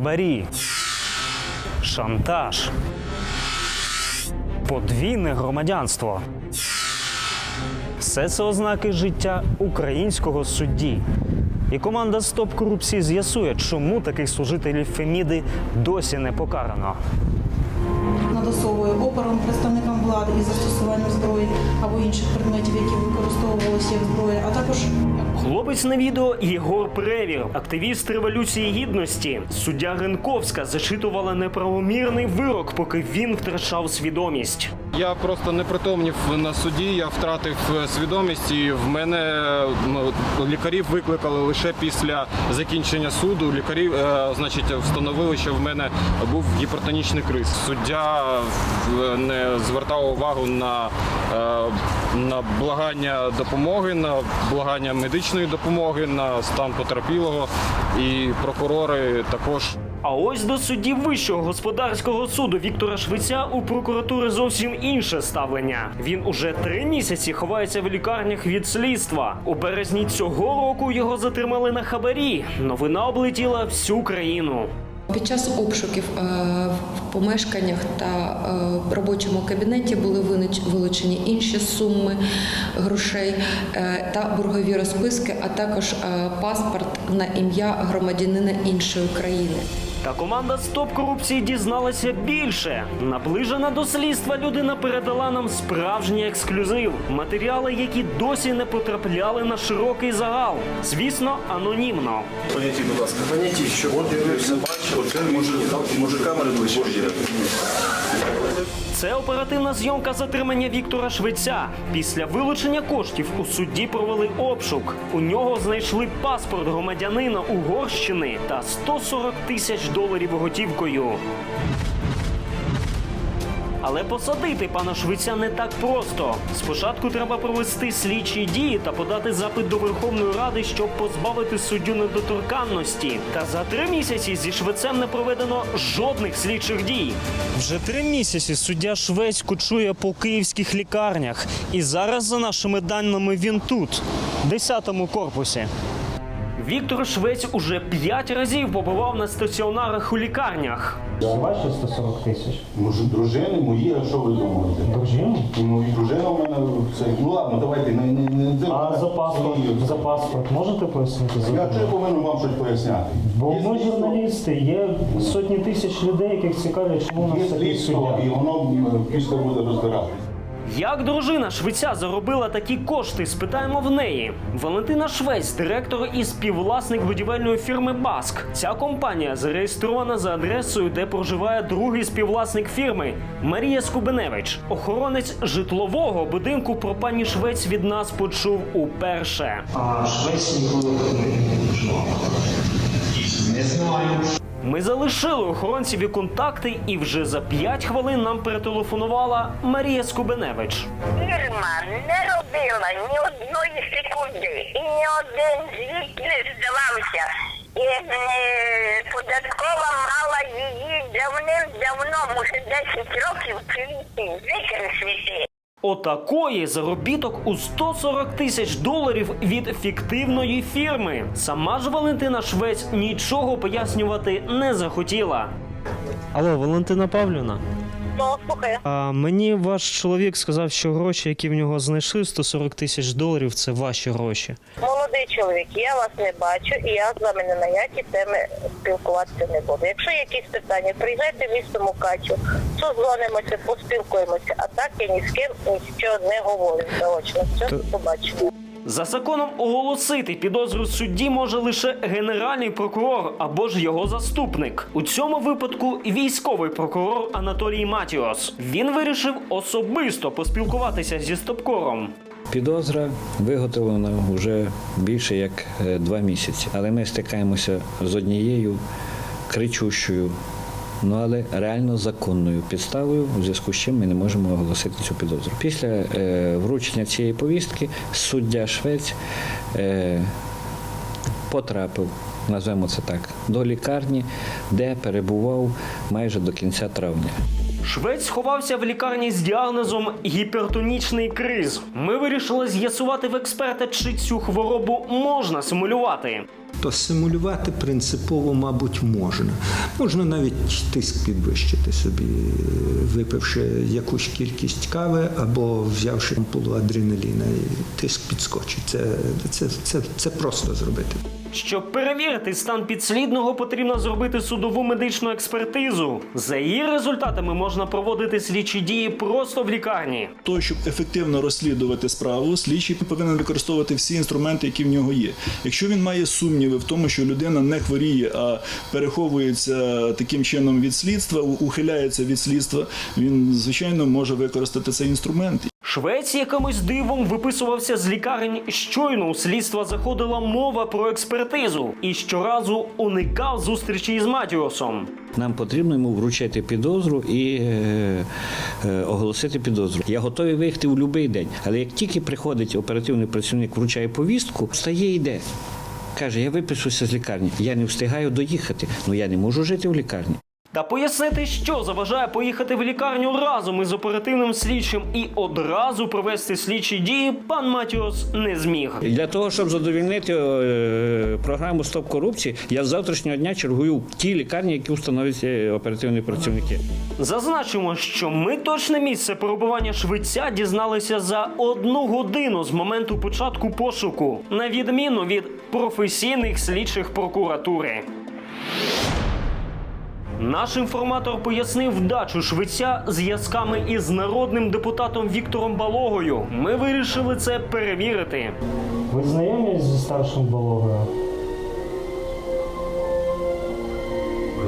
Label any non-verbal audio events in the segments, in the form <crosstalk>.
хабарі, шантаж, подвійне громадянство. Все це ознаки життя українського судді. І команда Стоп корупції з'ясує, чому таких служителів Феміди досі не покарано. Надосовує опором представникам влади із застосуванням зброї або інших предметів, які використовувалися як зброя, а також Хлопець на відео Єгор Превір, активіст революції гідності. Суддя Ренковська зачитувала неправомірний вирок, поки він втрачав свідомість. Я просто не притомнів на суді, я втратив е, свідомість і в мене ну, лікарів викликали лише після закінчення суду. Лікарі, е, значить, встановили, що в мене був гіпертонічний криз. Суддя е, не звертав увагу на, на благання допомоги, на благання медичної допомоги, на стан потерпілого. І прокурори також А ось до судді Вищого господарського суду Віктора Швеця у прокуратури зовсім інше ставлення. Він уже три місяці ховається в лікарнях від слідства. У березні цього року його затримали на хабарі. Новина облетіла всю країну. Під час обшуків е, в помешканнях та е, робочому кабінеті були вилучені інші суми грошей е, та боргові розписки, а також е, паспорт на ім'я громадянина іншої країни. Та команда Стоп корупції дізналася більше. Наближена до слідства людина передала нам справжній ексклюзив. Матеріали, які досі не потрапляли на широкий загал. Звісно, анонімно. Поняті, будь ласка. Поняті, що от я все бачив, от може, може камери ближче? Це оперативна зйомка затримання Віктора Швеця. Після вилучення коштів у судді провели обшук. У нього знайшли паспорт громадянина Угорщини та 140 тисяч доларів готівкою. Але посадити пана Швеця не так просто. Спочатку треба провести слідчі дії та подати запит до Верховної Ради, щоб позбавити суддю недоторканності. Та за три місяці зі Швецем не проведено жодних слідчих дій. Вже три місяці суддя Швець кучує по київських лікарнях. І зараз, за нашими даними, він тут, в 10-му корпусі. Віктор Швець уже п'ять разів побував на стаціонарах у лікарнях. Бачите 140 тисяч? Може, дружини мої, а що ви думаєте? Дружину? Ну і дружина в мене це. Ну ладно, давайте не не не А за паспорт, за паспорт можете пояснити? За Я чи дружину? повинен вам щось поясняти? Бо Є ми слідство, журналісти, є сотні тисяч людей, яких цікавлять, чому у Є нас такий слідство, і воно м, після буде розбиратися. Як дружина Швеця заробила такі кошти? Спитаємо в неї. Валентина Швець, директор і співвласник будівельної фірми Баск. Ця компанія зареєстрована за адресою, де проживає другий співвласник фірми Марія Скубеневич. Охоронець житлового будинку про пані Швець від нас почув уперше. А Швець ніколи не знаю. Ми залишили охоронцеві контакти, і вже за 5 хвилин нам перетелефонувала Марія Скубеневич. Фірма не робила ні одної секунди і ні один звіт не здавався. І е, податкова мала її давним-давно, може 10 років квіти, викреслити. Отакої заробіток у 140 тисяч доларів від фіктивної фірми. Сама ж Валентина Швець нічого пояснювати не захотіла. Алло, Валентина Павлівна. Слухай, А мені ваш чоловік сказав, що гроші, які в нього знайшли, 140 тисяч доларів, це ваші гроші. молодий чоловік, я вас не бачу і я з вами ні на які теми спілкуватися не буду. Якщо є якісь питання, приїжджайте в місто Мукачу, созвонимося, поспілкуємося, а так я ні з ким нічого не говорю заочно. Все, побачимо. За законом оголосити підозру судді може лише генеральний прокурор або ж його заступник. У цьому випадку військовий прокурор Анатолій Матіос. Він вирішив особисто поспілкуватися зі стопкором. Підозра виготовлена вже більше як е, два місяці, але ми стикаємося з однією кричущою, ну але реально законною підставою, в зв'язку з чим ми не можемо оголосити цю підозру. Після е, вручення цієї повістки суддя Швець е, потрапив, назвемо це так, до лікарні, де перебував майже до кінця травня. Швець сховався в лікарні з діагнозом гіпертонічний криз. Ми вирішили з'ясувати в експерта, чи цю хворобу можна симулювати. То симулювати принципово, мабуть, можна. Можна навіть тиск підвищити собі, випивши якусь кількість кави або взявши ампулу адреналіна, і тиск підскочить. Це, це, це, це просто зробити. Щоб перевірити стан підслідного, потрібно зробити судову медичну експертизу. За її результатами можна проводити слідчі дії просто в лікарні. того, щоб ефективно розслідувати справу, слідчий повинен використовувати всі інструменти, які в нього є. Якщо він має сумніви в тому, що людина не хворіє, а переховується таким чином від слідства, ухиляється від слідства, він звичайно може використати цей інструмент. Швець якимось дивом виписувався з лікарень. Щойно у слідства заходила мова про експертизу і щоразу уникав зустрічі із Матіосом. Нам потрібно йому вручити підозру і е, е, оголосити підозру. Я готовий виїхати в будь-який день. Але як тільки приходить оперативний працівник, вручає повістку, встає і йде. Каже, я випишуся з лікарні. Я не встигаю доїхати. Ну я не можу жити в лікарні. Та пояснити, що заважає поїхати в лікарню разом із оперативним слідчим і одразу провести слідчі дії, пан Матіос не зміг. Для того, щоб задовільнити е, програму Стоп корупції, я з завтрашнього дня чергую в ті лікарні, які встановлюють е, оперативні працівники. Зазначимо, що ми точне місце перебування швеця дізналися за одну годину з моменту початку пошуку, на відміну від професійних слідчих прокуратури. Наш інформатор пояснив вдачу швеця зв'язками із народним депутатом Віктором Балогою. Ми вирішили це перевірити. Ви знайомі зі старшим Балогою?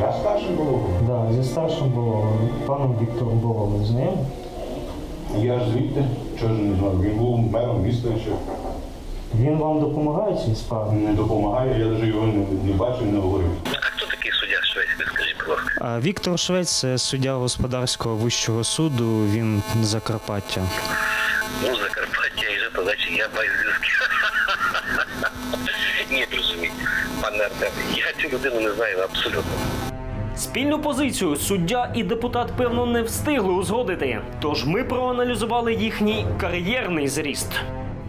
Я старший був. Да, зі старшим Балогою, паном Віктором Балогою знайомі? Я ж звідти, чого ж не знаю. Він був мером міста ще. Він вам допомагає цій справі? Не допомагає, я навіть його не, не бачив, не говорив. А Віктор Швець це суддя господарського вищого суду, він Закарпаття. Ну, Закарпаття і жито, значить я маю. <laughs> Ні, розумієте, пане Артем, я цю людину не знаю абсолютно. Спільну позицію суддя і депутат певно не встигли узгодити. Тож ми проаналізували їхній кар'єрний зріст.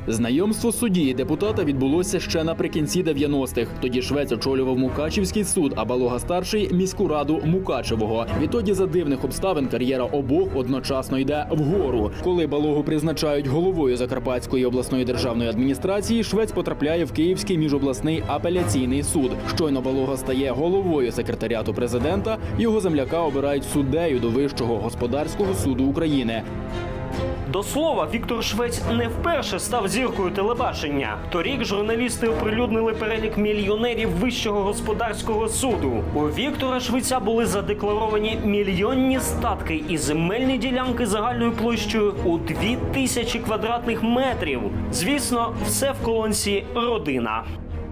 Знайомство судді і депутата відбулося ще наприкінці 90-х. Тоді Швець очолював Мукачівський суд, а Балога старший міську раду Мукачевого. Відтоді за дивних обставин кар'єра обох одночасно йде вгору. Коли Балогу призначають головою Закарпатської обласної державної адміністрації, Швець потрапляє в Київський міжобласний апеляційний суд. Щойно Балога стає головою секретаріату президента. Його земляка обирають суддею до Вищого господарського суду України. До слова, Віктор Швець не вперше став зіркою телебачення. Торік журналісти оприлюднили перелік мільйонерів Вищого господарського суду. У Віктора Швеця були задекларовані мільйонні статки і земельні ділянки загальною площею у дві тисячі квадратних метрів. Звісно, все в колонці родина.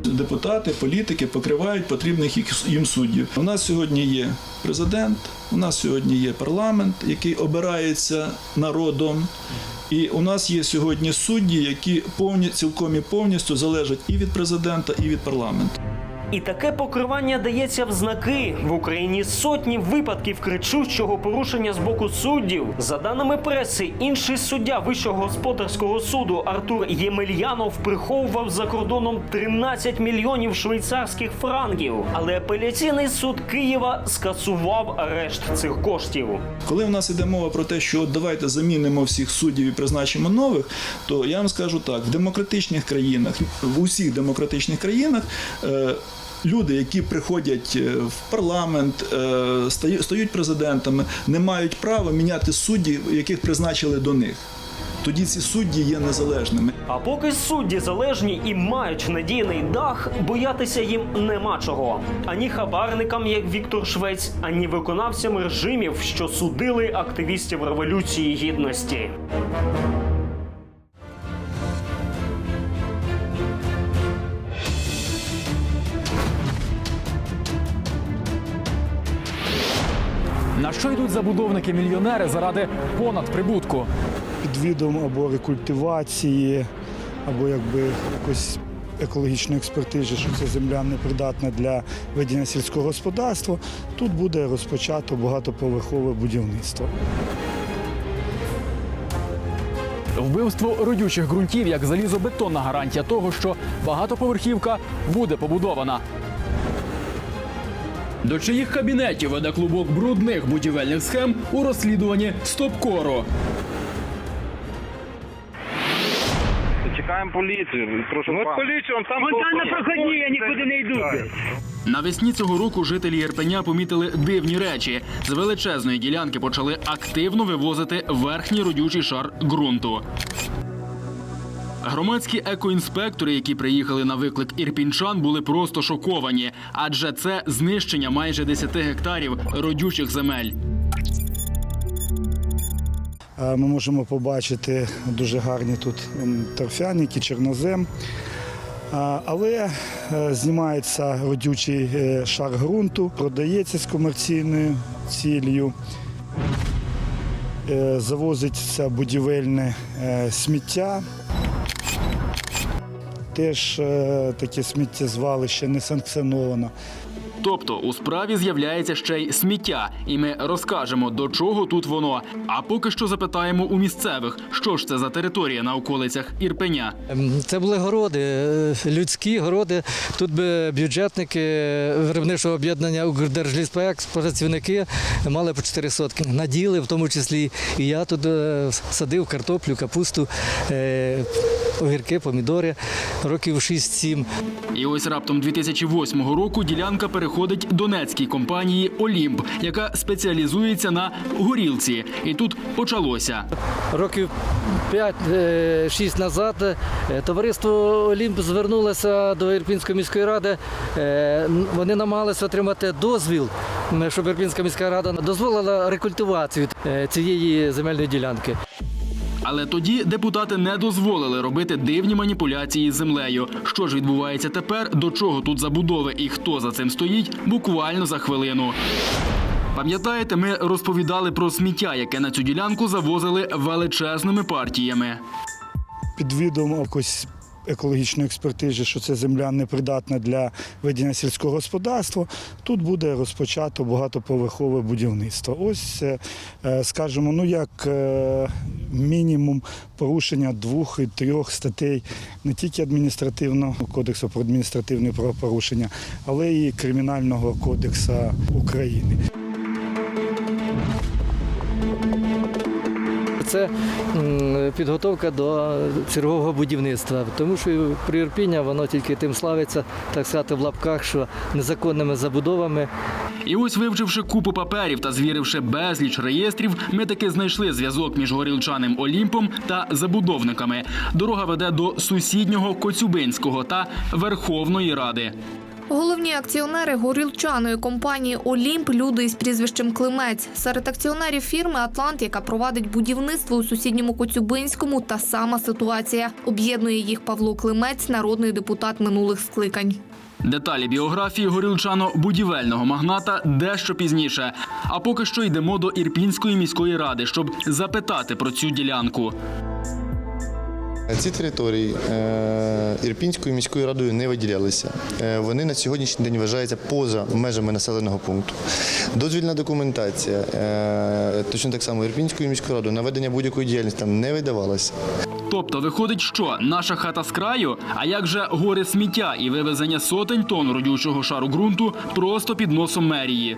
Депутати, політики покривають потрібних їм суддів. У нас сьогодні є президент, у нас сьогодні є парламент, який обирається народом. І у нас є сьогодні судді, які повні цілком і повністю залежать і від президента, і від парламенту. І таке покривання дається в знаки в Україні сотні випадків кричущого порушення з боку суддів. За даними преси, інший суддя Вищого господарського суду Артур Ємельянов приховував за кордоном 13 мільйонів швейцарських франків. Але апеляційний суд Києва скасував арешт цих коштів. Коли в нас йде мова про те, що давайте замінимо всіх суддів і призначимо нових, то я вам скажу так: в демократичних країнах, в усіх демократичних країнах. Люди, які приходять е, в парламент, е, стають президентами, не мають права міняти суддів, яких призначили до них. Тоді ці судді є незалежними. А поки судді залежні і мають надійний дах, боятися їм нема чого. Ані хабарникам, як Віктор Швець, ані виконавцям режимів, що судили активістів революції гідності. На що йдуть забудовники-мільйонери заради понадприбутку? під відом або рекультивації, або якби якось екологічної експертизи, що ця земля непридатна для ведення сільського господарства, тут буде розпочато багатоповерхове будівництво. Вбивство родючих ґрунтів як залізобетонна гарантія того, що багатоповерхівка буде побудована. До чиїх кабінетів веде клубок брудних будівельних схем у розслідуванні Стопкору? Чекаємо поліцію. Прошу От пана. поліцію, он там... Вон на проходні, я нікуди не йду. Навесні цього року жителі Ірпеня помітили дивні речі. З величезної ділянки почали активно вивозити верхній родючий шар ґрунту. Громадські екоінспектори, які приїхали на виклик ірпінчан, були просто шоковані, адже це знищення майже 10 гектарів родючих земель. Е, Ми можемо побачити дуже гарні тут м, торфяники, чорнозем. Але е, знімається родючий е, шар ґрунту, продається з комерційною ціллю, Е, завозиться будівельне е, сміття. Теж е, таке сміттєзвалище не санкціоновано. Тобто у справі з'являється ще й сміття, і ми розкажемо, до чого тут воно. А поки що запитаємо у місцевих, що ж це за територія на околицях Ірпеня. Ем, Це були городи, е, людські городи. Тут би бюджетники виробничого об'єднання «Укрдержліспроект», працівники мали по 4 сотки. Наділи, в тому числі. І я тут е, садив картоплю, капусту, огірки, помідори років 6-7. І ось раптом 2008 року ділянка переходить донецькій компанії Олімп, яка спеціалізується на горілці. І тут почалося. Років 5-6 назад е, товариство Олімп звернулося до Ірпінської міської ради. Е, Вони намагалися отримати дозвіл, щоб Ірпінська міська рада дозволила рекультивацію е, цієї земельної ділянки. Але тоді депутати не дозволили робити дивні маніпуляції з землею. Що ж відбувається тепер, до чого тут забудови і хто за цим стоїть, буквально за хвилину. Пам'ятаєте, ми розповідали про сміття, яке на цю ділянку завозили величезними партіями. під відомо якось екологічної експертизи, що це земля непридатна для ведення сільського господарства, тут буде розпочато багатоповерхове будівництво. Ось, е, е, скажімо, ну як е, мінімум порушення двох і трьох статей не тільки адміністративного кодексу про адміністративні правопорушення, але і Кримінального кодексу України. Це підготовка до чергового будівництва, тому що приірпіння воно тільки тим славиться, так сказати, в лапках, що незаконними забудовами І ось, вивчивши купу паперів та звіривши безліч реєстрів, ми таки знайшли зв'язок між горілчаним Олімпом та забудовниками. Дорога веде до сусіднього Коцюбинського та Верховної Ради. Головні акціонери горілчаної компанії Олімп люди із прізвищем Климець. Серед акціонерів фірми Атлант, яка провадить будівництво у сусідньому Коцюбинському, та сама ситуація. Об'єднує їх Павло Климець, народний депутат минулих скликань. Деталі біографії горілчано-будівельного магната дещо пізніше. А поки що йдемо до Ірпінської міської ради, щоб запитати про цю ділянку. Ці території е, Ірпінською міською радою не виділялися. Е, Вони на сьогоднішній день вважаються поза межами населеного пункту. Дозвільна документація, е, точно так само Ірпінською міською радою, на ведення будь-якої діяльності там не видавалася. Тобто виходить, що наша хата з краю, а як же гори сміття і вивезення сотень тонн родючого шару ґрунту просто під носом мерії.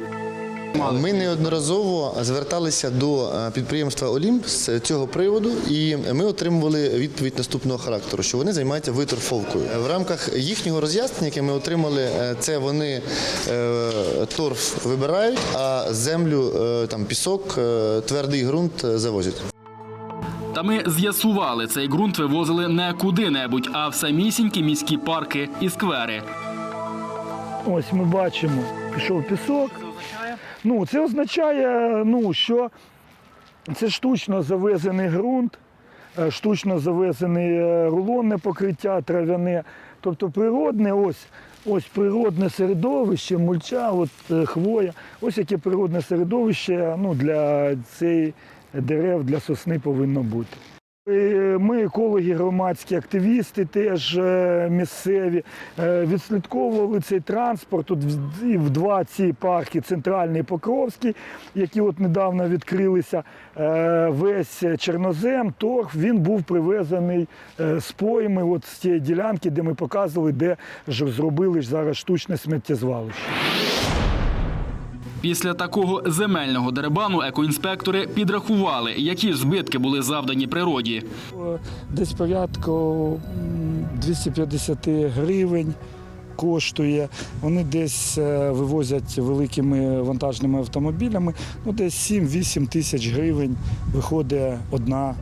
Ми неодноразово зверталися до е, підприємства Олімп з цього приводу, і ми отримували відповідь наступного характеру, що вони займаються виторфовкою. В рамках їхнього роз'яснення, яке ми отримали, е, це вони е, торф вибирають, а землю, е, там пісок, е, твердий ґрунт е, завозять. Та ми з'ясували, цей ґрунт вивозили не куди-небудь, а в самісінькі міські парки і сквери. Ось ми бачимо, пішов пісок. Ну, це означає, ну, що це штучно завезений ґрунт, е, штучно завезений е, рулонне покриття трав'яне. Тобто природне, ось, ось природне середовище, мульча, от е, хвоя. Ось яке природне середовище ну, для цих дерев, для сосни повинно бути. Е, Ми, екологи, громадські активісти, теж е, місцеві, е, відслідковували цей транспорт Тут в- два ці парки, центральний і Покровський, які от недавно відкрилися. Весь чорнозем, торф, він був привезений з пойми, от з тієї ділянки, де ми показували, де ж зробили зараз штучне сміттєзвалище. Після такого земельного дерибану екоінспектори підрахували, які збитки були завдані природі. Десь порядку 250 гривень коштує. Вони десь е, вивозять великими вантажними автомобілями. Ну, десь 7-8 тисяч гривень виходить одна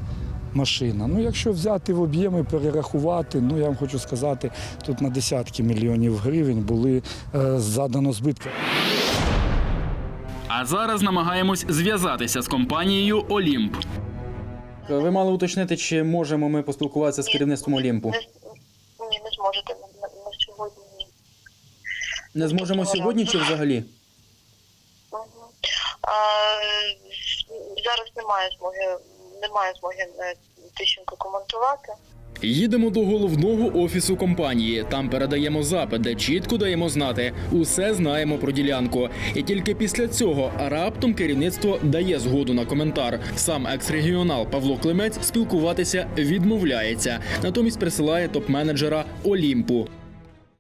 машина. Ну, якщо взяти в об'єми, перерахувати, ну я вам хочу сказати, тут на десятки мільйонів гривень були е, задано збитки. А зараз намагаємось зв'язатися з компанією Олімп. Ви мали уточнити, чи можемо ми поспілкуватися з керівництвом Олімпу? Ні, не зможете на, сьогодні. Ні. Не зможемо сьогодні чи взагалі? А, зараз немає змоги, немає змоги е, Тищенко коментувати. Їдемо до головного офісу компанії. Там передаємо запит, де чітко даємо знати. Усе знаємо про ділянку. І тільки після цього раптом керівництво дає згоду на коментар. Сам екс-регіонал Павло Климець спілкуватися відмовляється. Натомість присилає топ-менеджера Олімпу.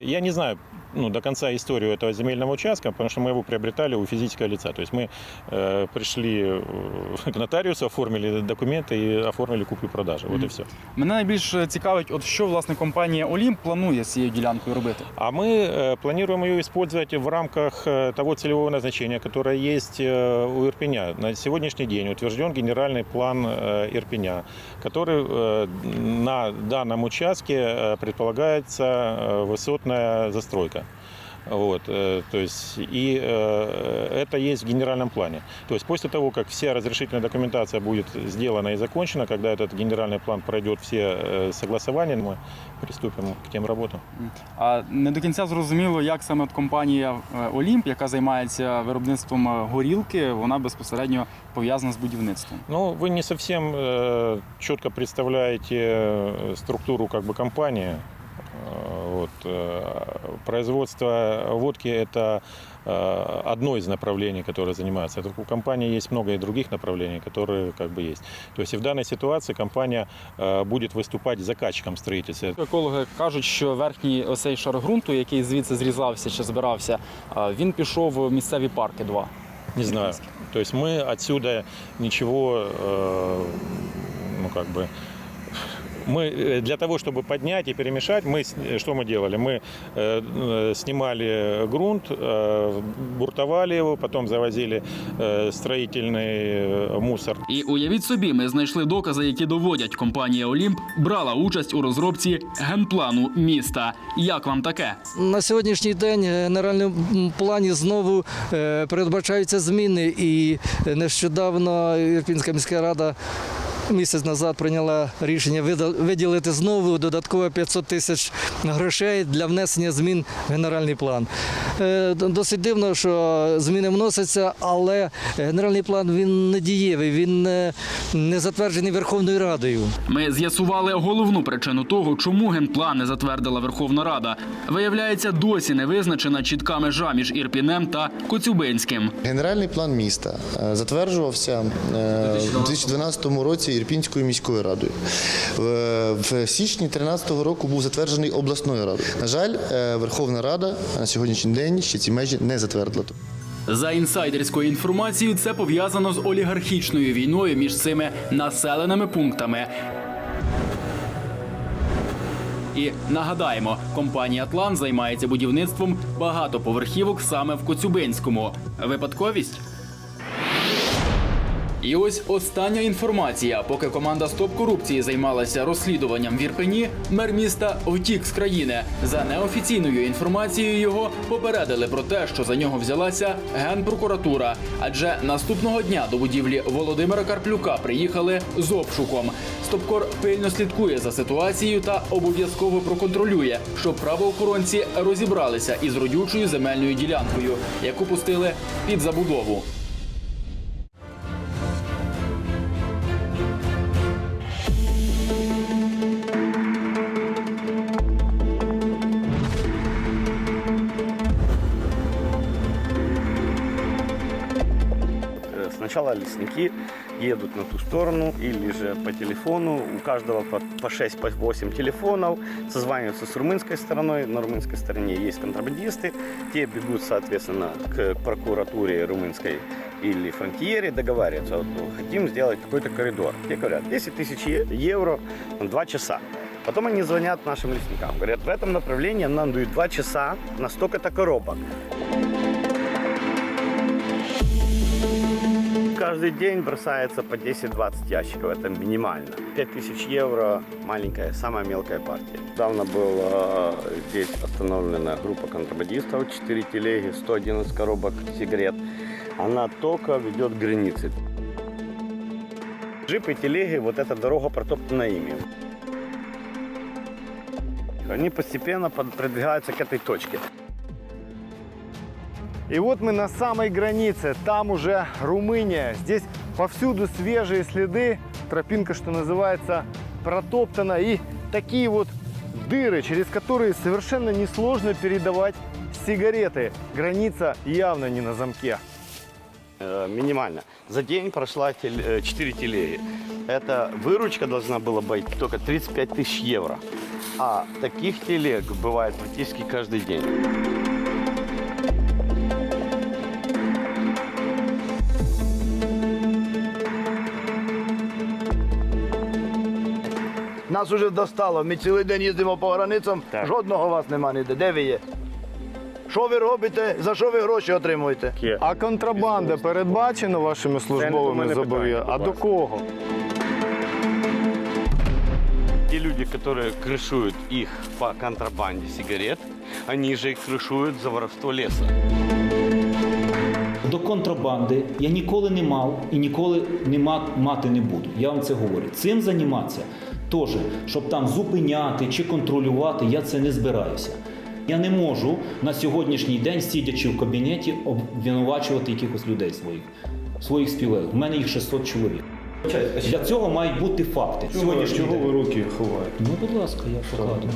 Я не знаю ну, до конца историю этого земельного участка, потому что мы его приобретали у физического лица. То есть мы э, пришли э, к нотариусу, оформили документы и оформили куплю-продажу. Вот и все. Мене найбільш цікавить, от що власне компанія Олімп планує з цією ділянкою робити. А мы э, планируем ее использовать в рамках э, того целевого назначения, которое есть э, у Ирпеня. На сегодняшний день утвержден генеральный план э, Ирпеня, который э, на данном участке э, предполагается э, высотная застройка. Вот, э, то есть, и э, это есть в генеральном плане. То есть после того, как вся разрешительная документация будет сделана и закончена, когда этот генеральный план пройдет все э, согласования, мы приступим к тем работам. А не до кінця зрозуміло, як саме от компанія е, Олімп, яка займається виробництвом е, горілки, вона безпосередньо пов'язана з будівництвом. Ну, вы не совсем э, четко представляете э, структуру как бы компании. Э, Вот, э, производство водки – это э, одно из направлений, которое занимается. Это У компании есть много и других направлений, которые как бы есть. То есть и в данной ситуации компания э, будет выступать заказчиком строительства. Екологи кажуть, що верхній осей шар ґрунту, який звідси зрізався чи збирався, е, він пішов в місцеві парки. Два Не знаю. То есть мы отсюда ничего, э, ну как бы, мы э, для того, чтобы поднять и перемешать, мы с- э, что мы делали? Мы э, э, снимали грунт, э, буртовали его, потом завозили э, строительный э, мусор. І уявіть собі, ми знайшли докази, які доводять, компанія Олімп брала участь у розробці генплану міста. Як вам таке? На сьогоднішній день в генеральному плані знову е, передбачаються зміни, і нещодавно Ірпінська міська рада. Місяць назад прийняла рішення виділити знову додатково 500 тисяч грошей для внесення змін в генеральний план. Е, Досить дивно, що зміни вносяться, але генеральний план він не дієвий, він е, не затверджений Верховною Радою. Ми з'ясували головну причину того, чому генплан не затвердила Верховна Рада. Виявляється, досі не визначена чітка межа між Ірпінем та Коцюбинським. Генеральний план міста е, затверджувався е, у 2012 році Ірпінською міською радою. В- січні 2013 року був затверджений обласною радою. На жаль, е, Верховна Рада на сьогоднішній день ще ці межі не затвердили. За інсайдерською інформацією, це пов'язано з олігархічною війною між цими населеними пунктами. І нагадаємо, компанія Атлан займається будівництвом багатоповерхівок саме в Коцюбинському. Випадковість? І ось остання інформація. Поки команда Стоп корупції займалася розслідуванням в Ірпені, мер міста втік з країни. За неофіційною інформацією його попередили про те, що за нього взялася генпрокуратура. Адже наступного дня до будівлі Володимира Карплюка приїхали з обшуком. Стопкор пильно слідкує за ситуацією та обов'язково проконтролює, щоб правоохоронці розібралися із родючою земельною ділянкою, яку пустили під забудову. Сначала лесники едут на ту сторону или же по телефону. У каждого по, по 6-8 телефонов. Созваниваются с румынской стороной. На румынской стороне есть контрабандисты. Те бегут, соответственно, к прокуратуре румынской или фронтиере, договариваются. Вот, ну, хотим сделать какой-то коридор. Те говорят, 10 тысяч евро на 2 часа. Потом они звонят нашим лесникам. Говорят, в этом направлении нам дают 2 часа на столько-то коробок. Каждый день бросается по 10-20 ящиков, это минимально. 5000 евро маленькая, самая мелкая партия. Недавно была здесь остановлена группа контрабандистов, 4 телеги, 111 коробок сигарет. Она только ведет к границе. Джипы, телеги, вот эта дорога протоптана ими. Они постепенно продвигаются к этой точке. И вот мы на самой границе, там уже Румыния. Здесь повсюду свежие следы, тропинка, что называется, протоптана. И такие вот дыры, через которые совершенно несложно передавать сигареты. Граница явно не на замке. Э, минимально. За день прошла 4 телеги. Эта выручка должна была быть только 35 тысяч евро. А таких телег бывает практически каждый день. Нас уже достало. Ми цілий день їздимо по границям, жодного вас нема ніде. Де ви є? Що ви робите? За що ви гроші отримуєте? А контрабанда передбачена вашими службовими мене зобов'язаннями? А питання, до будь кого? Те люди, которые крышуют их по контрабанде сигарет, они же их крышуют за воровство леса. До контрабанди я ніколи не мав і ніколи не ма- мати не буду. Я вам це говорю. Цим займатися теж, щоб там зупиняти чи контролювати, я це не збираюся. Я не можу на сьогоднішній день, сидячи в кабінеті, обвинувачувати якихось людей своїх, своїх співелів. У мене їх 600 чоловік. Для цього мають бути факти. Чого- Сьогоднішній чого день. ви руки ховаєте? Ну, будь ласка, я покладу.